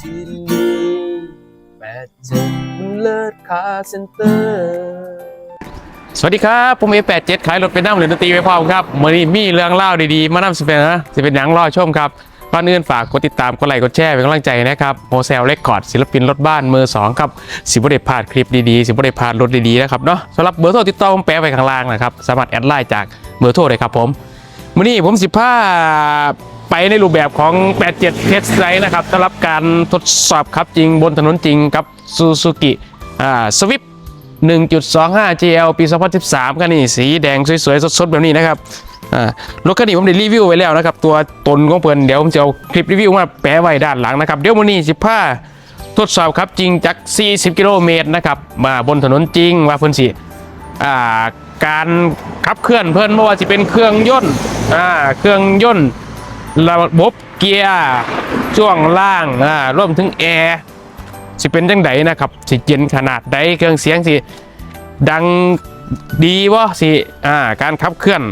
ที่นี่แปดเจ็ดเลิศคาเซ็นเตอร์สวัสดีครับ ผมเอแปดเจ็ดขายรถเป็นน้ำเหลือดนตรีไปพร้อมครับมื่อนี้มีเรื่องเล่าดีๆ มานำเสนอจะเป็นหนังรอชมครับก่อนอื่นฝากกดติดตามกดไลค์กดแชร์เป็นกำลังใจนะครับโฮเซลเรคคอร์ดศิลปินรถบ้านมือ2ครับสิบได้พาดคลิปดีๆสิบได้พาดรถดีๆนะครับเนาะสำหรับเบอร์โทรติดต่อผมแปะไว้ข้างล่างนะครับสามารถแอดไลน์จากเบอร์โทรเลยครับผมมื่อนี้ผมสิพา ไปในรูปแบบของ 87 Test Drive นะครับสำหรับการทดสอบขับจริงบนถนนจริงกับ Suzuki อ่า Swift 1.25 GL ปี 2013คันนี้สีแดงสวยๆ สดๆ แบบนี้นะครับอ่ารถคันนี้ผมได้รีวิวไว้แล้วนะครับ ตัวตนของเพิ่อนเดี๋ยวผมจะเอาคลิปรีวิวมาแปะไว้ด้านหลังนะครับ เดี๋ยววันนี้สิพาทดสอบครับจริงจาก 40 กิโลเมตรนะครับ มาบนถนนจริงว่าเพิ่อนสิอ่าการขับเคลื่อนเพิ่อนไม่ว่าจะเป็นเครื่องยนต์อ่าเครื่องยนต์ ระบบเกียร์ช่วงล่างอ่ารวมถึงแอร์สิเป็นจังไดนะครับสิเย็นขนาดใดเครื่องเสียงสิดังดีวะสิอ่าการขับเคลื่อน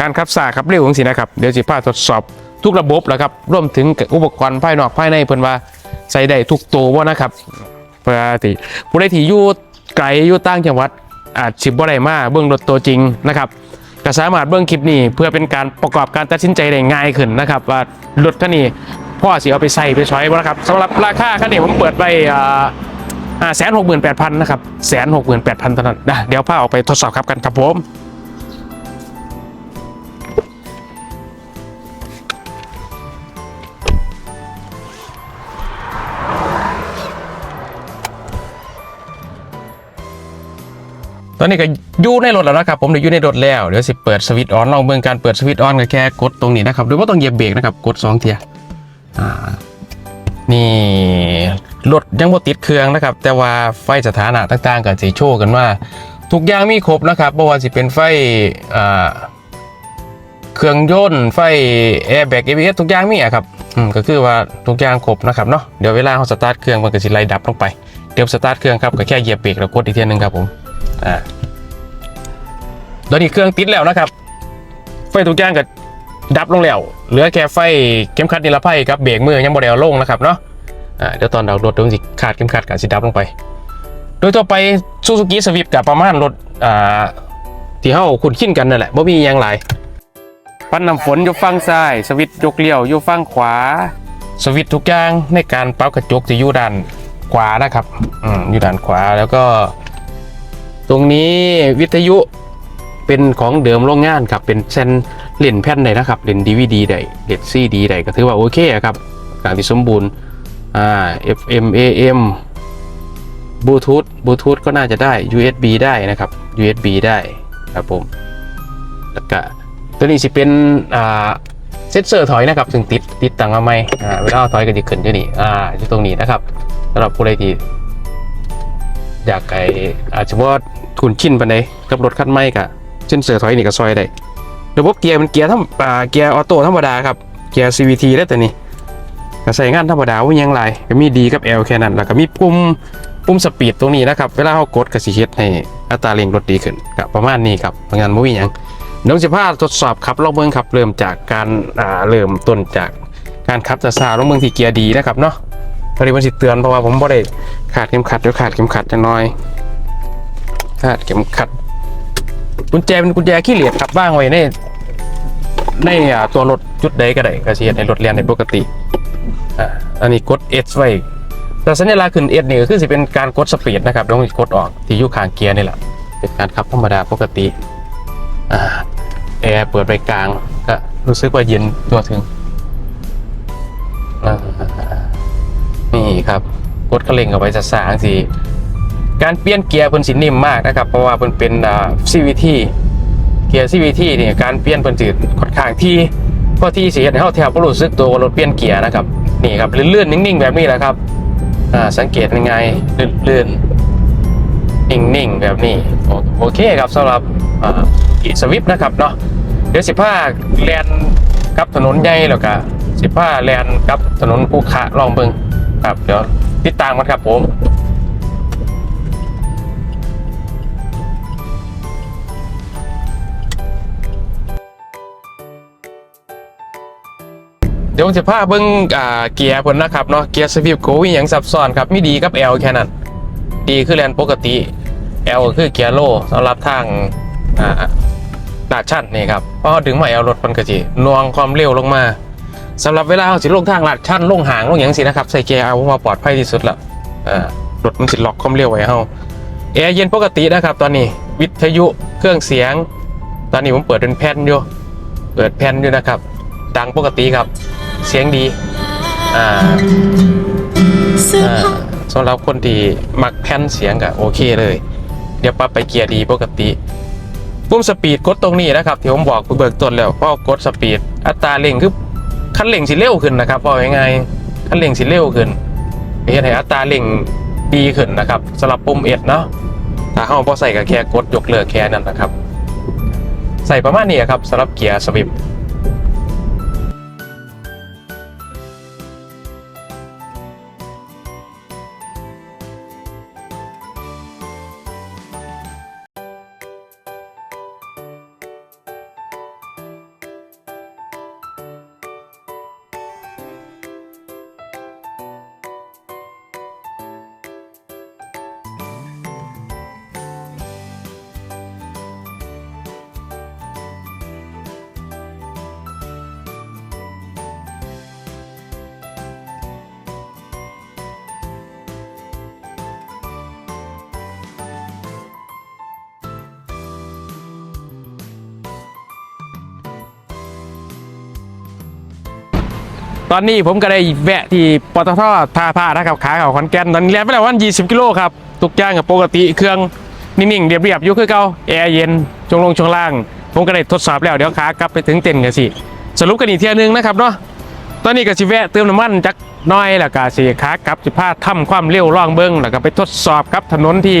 การขับสาขับเร็วของสินะครับเดี๋ยวสิพาทดสอบทุกระบบแล้วครับรวมถึงอุปกรณ์ภายนอกภายในเพิ่อนว่าใส่ได้ทุกตัววะนะครับเพื่อที่ผู้ใดที่อยู่ไกลอยู่ต่างจังหวัดอาจสิบ่ได้มาเบื้องรถตัวจริงนะครับ ก็สามารถเบื้องคลิปนี้เพื่อเป็นการประกอบการตัดสินใจได้ง่ายขึ้นนะครับ ว่ารถคันนี้พ่อสิเอาไปใส่ไปใช้บ่นะครับสำหรับราคาคันนี้ผมเปิดไปอ่าแสนหกหมื่นแปดพันนะครับแสนหกหมื่นแปดพันเท่านั้นนะเดี๋ยวพาออกไปทดสอบครับกันครับผม ตอนนี้ก็อยู่ในรถแล้วนะครับผมเดี๋ยวอยู่ในรถแล้วเดี๋ยวสิเปิดสวิตช์ออนลองเบิ่งการเปิดสวิตช์ออนก็แค่กดตรงนี้นะครับโดยว่าต้องเหยียบเบรกนะครับกดสองเทียอ่านี่รถยังบ่ติดเครื่องนะครับ แต่ว่าไฟสถานะต่างๆก็สิโชว์กันว่า ทุกอย่างมีครบนะครับบ่ว่าสิเป็นไฟอ่าเครื่องยนต์ไฟแอร์แบ็ก ABS ทุกอย่างมีอะครับอืมก็คือว่าทุกอย่างครบนะครับเนาะเดี๋ยวเวลาเราสตาร์ทเครื่องมันก็สิไล่ดับลงไปเดี๋ยวสตาร์ทเครื่องครับก็แค่เหยียบเบรกแล้วกดอีกทีนึงครับผม อ่าตอนนี้เครื่องติดแล้วนะครับ ไฟทุกอย่างก็ดับลงแล้ว เหลือแค่ไฟเข็มขัดนิรภัยครับเบรกมือยังบ่ได้เอาลงนะครับเนาะอ่าเดี๋ยวตอนดาวรถตรงสิขาดเข็มขัดกับสิดับลงไป โดยทั่วไปซูซูกิสวิฟกับประมาณรถอ่าที่เฮาคุ้นชินกันนั่นแหละบ่มียังหลปันน้ำฝนอยู่ฝั่งซ้าย สวิตยกเลี้ยวอยู่ฝั่งขวา สวิตทุกอย่างในการปรับกระจกจะอยู่ด้านขวานะครับ อืมอยู่ด้านขวาแล้วก็ ตรงนี้วิทยุเป็นของเดิมโรงงานครับ เป็นเส้นเล่นแผ่นได้นะครับเล่นดีวีดีได้เล่นซีดีได้ก็ถือว่าโอเคครับการที่สมบูรณ์อ่า FM AM บลูทูธบลูทูธก็น่าจะได้ USB ได้นะครับ USB ได้ครับผมแล้วก็ตัวนี้สิเป็นอ่าเซ็นเซอร์ถอยนะครับซึ่งติดติดตั้งมาใหมอ่าเวลาเอาถอยก็จะขึ้นที่นี่อ่าอยู่ตรงนี้นะครับสำหรับผู้ใดที่อยากไออาจจะว่า ทุนชินไปไหนใดกับรถคันใหม่กะเช่นเสือถอยนี่ก็ซอยได้ระบบเกียร์มันเกียร์ธรรมอ่าเกียร์ออโต้ธรรมดาครับเกียร์ CVT ได้แต่นี่ก็ใส่งานธรรมดาว่ายังไรก็มีดีกับ L แค่นั้นแล้วก็มีปุ่มปุ่มสปีดตรงนี้นะครับ เวลาเขากดก็สิเฮ็ดให้อัตราเร่งรถดีขึ้นก็ประมาณนี้ครับเพรานบ่มีหยังเดี๋ยวสิพาทดสอบขับลองเบิ่งครับเริ่มจากการอ่าเริ่มต้นจากการขับซาๆลองเบิ่งที่เกียร์ดีนะครับเนาะพอดีมันสิเตือนเพราะว่าผมบ่ได้ขาดเข็มขัดเดี๋ยวขาดเข็มขัดจังน้อย ขาดเข็มขัด กุญแจเป็นกุญแจขี้เหล็กครับว่างไว้ในในตัวรถจุดใดก็ได้ก็สิเฮ็ดให้รถเรียนได้ปกติอ่าอันนี้กด S ไว้แต่สัญลักษณ์ขึ้น S นี่ก็คือสิเป็นการกดสปีดนะครับต้องกดออกที่อยู่ข้างเกียร์นี่แหละเป็นการขับธรรมดาปกติอ่าแอร์เปิดไปกลางก็รู้สึกว่าเย็นตัวถึงนี่ครับกดกระเล่งเอาไว้จะสางสิ การเปลี่ยนเกียร์เพิ่นสินิ่มมากนะครับเพราะว่าเพิ่นเป็นอ่า CVT เกียร์ CVT เนี่ยการเปลี่ยนเพิ่นสิค่อนข้างที่พราะที่สิเฮ็ดให้เฮาแทบบ่รู้สึกตัวว่ารถเปลี่ยนเกียร์นะครับนี่ครับลื่นๆนิ่งๆแบบนี้แหละครับอ่าสังเกตยังไงลื่นๆนิ่งๆแบบนี้โอโอเคครับสำหรับอ่าอีสวิฟนะครับเนาะเดี๋ยว15แลนกับถนนใหญ่แล้วก็15แลนกับถนนภูขะลองเบิ่งครับเดี๋ยวติดตามกันครับผม ดี๋ยวผมจะพาเบิ้งอ่าเกียร์เพิ่นนะครับเนาะเกียร์สวิฟโกวิ่งอย่างซับซ้อนครับมีดีกับ L แค่นั้น ดีคือแลนปกติ L คือเกียร์โลสำหรับทางอ่าลาดชันนี่ครับพราะเขาดึงมา L รถมันก็สินวงความเร็วลงมาสำหรับเวลาเขาสิลงทางลาดชันลงหางลงอย่างสินะครับใส่เกียร์ L ผมว่าปลอดภัยที่สุดละอ่ารถมันสิล็อกความเร็วไว้เฮาแอร์เย็นปกตินะครับ ตอนนี้วิทยุเครื่องเสียง ตอนนี้ผมเปิดเป็นแผ่นอยู่เปิดแผ่นอยู่นะครับดังปกติครับ เสียงดีอ่าอ่าสำหรับคนที่มักแผ่นเสียงก็โอเคเลย เดี๋ยวปรับไปเกียร์ดีปกติปุ่มสปีดกดตรงนี้นะครับที่ผมบอกเบิกต้นแล้วพอกดสปีดอัตราเร่งคือคันเร่งสิเร็วขึ้นนะครับบอกยังไงคันเร่งสิเร็วขึ้นเฮ็ดให้อัตราเร่งดีขึ้นนะครับสำหรับปุ่มเอ็ดเนาะถ้าเฮาบ่ใส่ก็แค่กดยกเลิกแค่นั้นนะครับ ใส่ประมาณนี้ครับสำหรับเกียร์สวิป ตอนนี้ผมก็ได้แวะที่ปตทท่าพระนะครับขาเขาขอนแก่นตอนนี้แล่นไปแล้ววัน20 กิโลครับทุกอย่างกับปกติเครื่องนิ่งๆเรียบๆอยู่คือเก่าแอร์เย็นจงลงช่วงล่าง ผมก็ได้ทดสอบแล้วเดี๋ยวขากลับไปถึงเต็นท์กันสิสรุปกันอีกเที่ยหนึงนะครับเนาะตอนนี้ก็สิแวะเติมน้ำมันจักน้อยแล้วก็สิขากลับสิพาทำความเร็วล่องเบิ้งแล้วก็ไปทดสอบกับถนนที่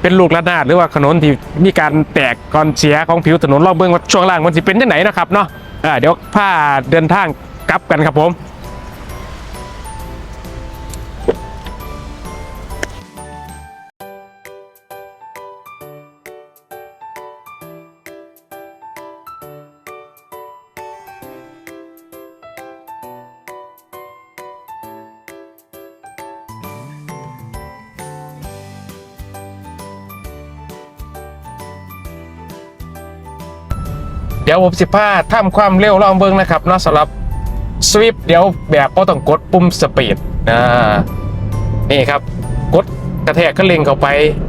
เป็นลูกระนาดหรือว่าถนนที่มีการแตกก่อนเสียของผิวถนนล่องเบิ้งว่าช่วงล่างมันสิเป็นยังไงนะครับเนาะเดี๋ยวพาเดินทาง กลับกันครับผม เดี๋ยวผมสิพาทำความเร็วลองเบิ้งนะครับเนาะสำหรับ สวิปเดี๋ยวแบบก็ต้องกดปุ่มสปีดนะนี่ครับกดกระแทกก็เล็งเข้าไป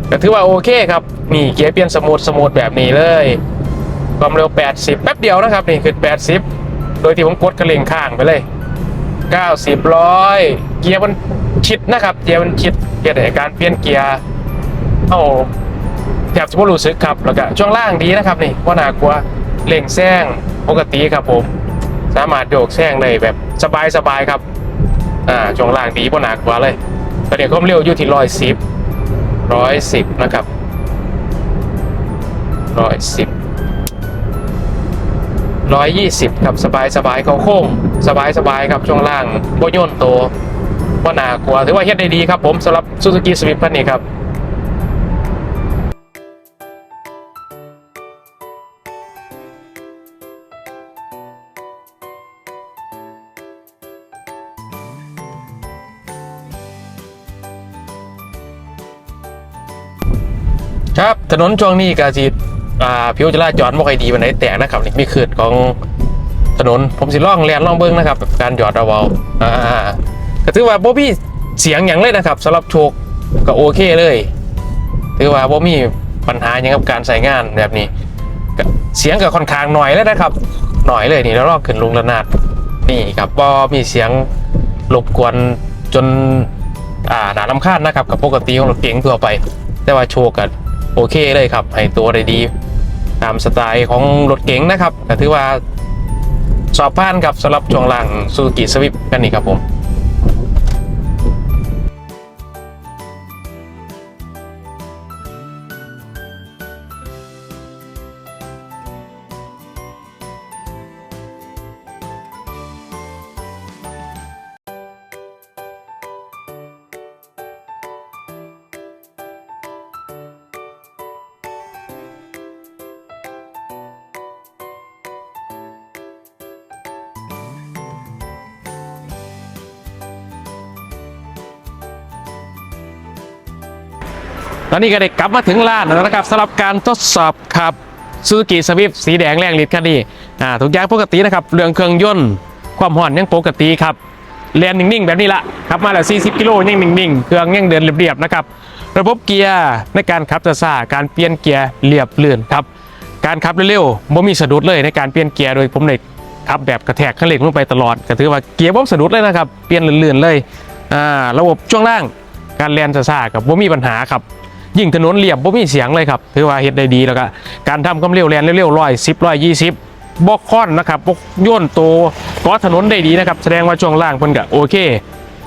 ก็ถือว่าโอเคครับนี่เกียร์เปลี่ยนสมูทสมูทแบบนี้เลยความเร็ว 80 แป๊บเดียวนะครับนี่คือ 80 โดยที่ผมกดกระเล็งข้างไปเลย 90ร้อยเกียร์มันชิดนะครับเกียร์มันชิดเกียร์ในการเปลี่ยนเกียร์เอาแทบจะไม่รู้สึกครับแล้วก็ช่วงล่างดีนะครับนี่ว่าน่ากลัวเล่งแซงปกติครับผม สามารถโยกแซงได้แบบสบายสบายๆครับ อ่าช่วงล่างดีบ่หนักกว่าเลยตอนนี้ความเร็วอยู่ที่ร้อยสิบร้อยสิบนะครับร้อยสิบร้อยยี่สิบครับสบายสบายเขาโค้งสบายสบายครับช่วงล่างโบโยนโตว่าหนากลัวถือว่าเฮ็ดได้ดีครับผมสำหรับซูซูกิสวิปคันนี้ครับ ครับถนนช่วงนี้ก็สิอ่าผิวจราจรบ่ค่อยดีปานใดแตกนะครับนี่มีคืดของถนนผมสิล่องแลนล่องเบิ้งนะครับแบบการหยอดเอาเบาอ่าก็ถือว่าบ่มีเสียงหยังเลยนะครับสำหรับโชคก็โอเคเลยถือว่าบ่มีปัญหาหยังกับการใช้งานแบบนี้เสียงก็ค่อนข้างหน่อยเลยนะครับ หน่อยเลยนี่แล้วลอกขึ้นลุงระนาดนี่ครับบ่มีเสียงรบกวนจนอ่าหนาลำคาญนะครับกับปกติของรถเก๋งทั่วไป แต่ว่าโชคกัน โอเคเลยครับให้ตัวได้ดี ตามสไตล์ของรถเก๋งนะครับก็ถือว่าสอบผ่านครับสำหรับช่วงล่างซูซูกิสวิปกันนี่ครับผม อนนี้ก็ได้กลับมาถึงร้านแล้วนะครับสำหรับการทดสอบขับซูซูกิสวิฟสีแดงแรงฤทธิ์คันนี้อ่าทุกอย่างปกตินะครับเรื่องเครื่องยนต์ความห่อนยังปกติครับเรียนนิ่งๆ แบบนี้ละครับมาแล้ว 40 กิโลยังนิ่งๆ เครื่องยังเดินเรียบๆนะครับระบบเกียร์ในการขับจะซ่าการเปลี่ยนเกียร์เรียบเลื่อนครับการขับเร็วๆบ่มีสะดุดเลยในการเปลี่ยนเกียร์โดยผมได้ขับแบบกระแทกขันเร่งลงไปตลอดก็ถือว่าเกียร์บ่สะดุดเลยนะครับเปลี่ยนเลื่อนๆเลยอ่าระบบช่วงล่างการแลนจะซ่ากับบ่มีปัญหาครับ ยิ่งถนนเรียบบ่มีเสียงเลยครับถือว่าเฮ็ดได้ดีแล้วก็การทำความเร็วแรงเร็วๆร้อยสิบร้อยยี่สิบบกค่อนนะครับบกย่นตัวก็ถนนได้ดีนะครับ แสดงว่าช่วงล่างเพิ่นก็โอเค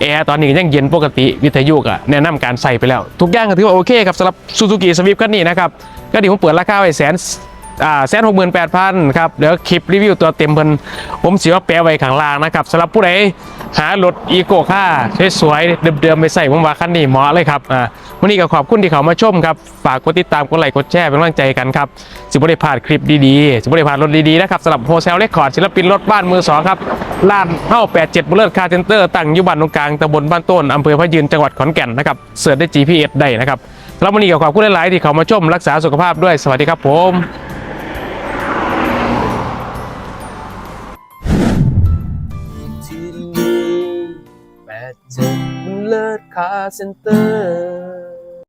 แอร์ตอนนี้ยังเย็นปกติวิทยุก็แนะนำการใส่ไปแล้ว ทุกอย่างก็ถือว่าโอเคครับสำหรับซูซูกิสวิฟคันนี้นะครับก็เดี๋ยวผมเปิดราคาไว้แสนอ่าแสนหกหมื่นแปดพันครับเดี๋ยวคลิปรีวิวตัวเต็มเพิ่นผมสิว่าแปะไว้ข้างล่างนะครับสำหรับผู้ใด หารถอีโก้ค่าสวยๆเดิมๆไปใส่ผมว่าคันนี้เหมาะเลยครับอ่าวันนี้ก็ขอบคุณที่เขามาชมครับ ฝากกดติดตามกดไลค์กดแชร์เป็นกำลังใจกันครับสิบได้พลาดคลิปดีๆสิบได้พลาดรถดีๆนะครับสำหรับโฮเซลเรคคอร์ดศิลปินรถบ้านมือสองครับร้านเฮ้า87บุเลอร์คาร์เซนเตอร์ตั้งอยู่บ้านตรงกลางตำบลบ้านต้นอำเภอพะยืนจังหวัดขอนแก่นนะครับเสิร์ชได้ GPS ได้นะครับสำหรับวันนี้ก็ขอบคุณหลายๆที่เขามาชมรักษาสุขภาพด้วยสวัสดีครับผมาเซ็นเตอร์